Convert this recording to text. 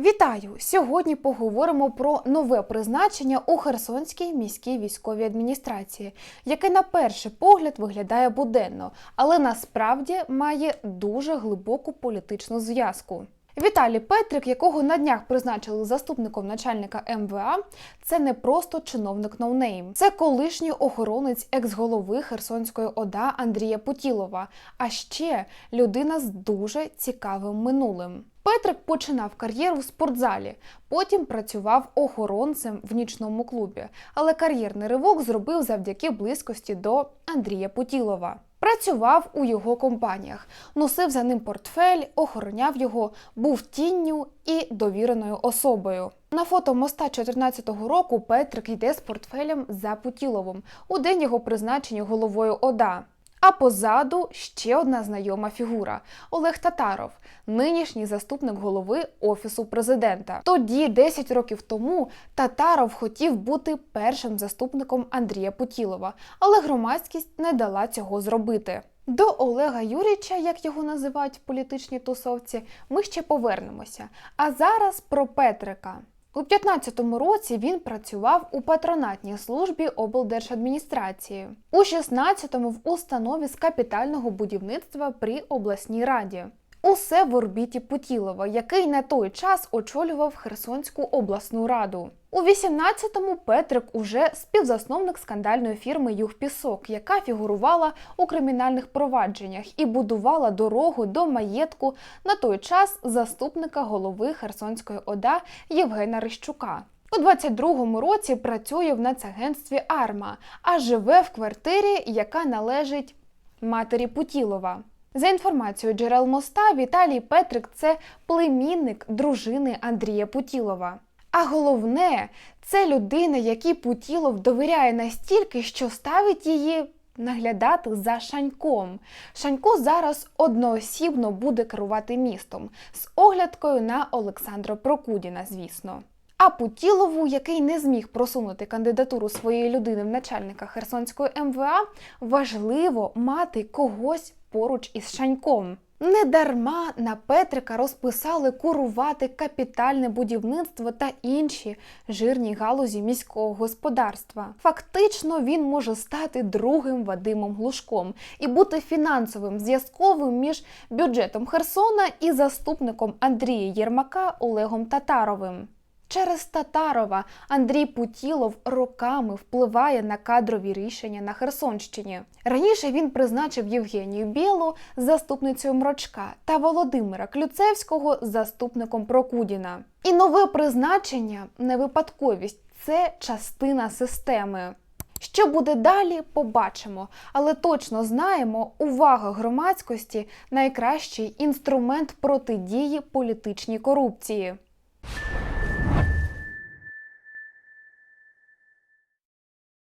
Вітаю! Сьогодні поговоримо про нове призначення у Херсонській міській військовій адміністрації, яке на перший погляд виглядає буденно, але насправді має дуже глибоку політичну зв'язку. Віталій Петрик, якого на днях призначили заступником начальника МВА, це не просто чиновник ноунейм. Це колишній охоронець екс-голови Херсонської ОДА Андрія Путілова, а ще людина з дуже цікавим минулим. Петрик починав кар'єру в спортзалі, потім працював охоронцем в нічному клубі, але кар'єрний ривок зробив завдяки близькості до Андрія Путілова. Працював у його компаніях, носив за ним портфель, охороняв його, був тінню і довіреною особою. На фото моста 14-го року Петрик йде з портфелем за Путіловим у день його призначення головою ОДА. А позаду ще одна знайома фігура Олег Татаров, нинішній заступник голови офісу президента. Тоді, 10 років тому, Татаров хотів бути першим заступником Андрія Путілова, але громадськість не дала цього зробити. До Олега Юріча, як його називають в політичній тусовці, ми ще повернемося. А зараз про Петрика. У 15-му році він працював у патронатній службі облдержадміністрації, у 16-му в установі з капітального будівництва при обласній раді. Усе в орбіті Путілова, який на той час очолював Херсонську обласну раду. У 18-му Петрик уже співзасновник скандальної фірми Югпісок, яка фігурувала у кримінальних провадженнях і будувала дорогу до маєтку на той час заступника голови Херсонської ОДА Євгена Рищука. У 22-му році працює в нацагентстві Арма, а живе в квартирі, яка належить матері Путілова. За інформацією джерел моста, Віталій Петрик це племінник дружини Андрія Путілова. А головне, це людина, якій Путілов довіряє настільки, що ставить її наглядати за Шаньком. Шанько зараз одноосібно буде керувати містом з оглядкою на Олександра Прокудіна, звісно. А Путілову, який не зміг просунути кандидатуру своєї людини в начальника Херсонської МВА, важливо мати когось поруч із Шаньком. Недарма на Петрика розписали курувати капітальне будівництво та інші жирні галузі міського господарства. Фактично він може стати другим Вадимом Глушком і бути фінансовим зв'язковим між бюджетом Херсона і заступником Андрія Єрмака Олегом Татаровим. Через Татарова Андрій Путілов роками впливає на кадрові рішення на Херсонщині. Раніше він призначив Євгенію Білу заступницею Мрочка та Володимира Клюцевського заступником Прокудіна. І нове призначення не випадковість, це частина системи. Що буде далі, побачимо, але точно знаємо, увага громадськості найкращий інструмент протидії політичній корупції.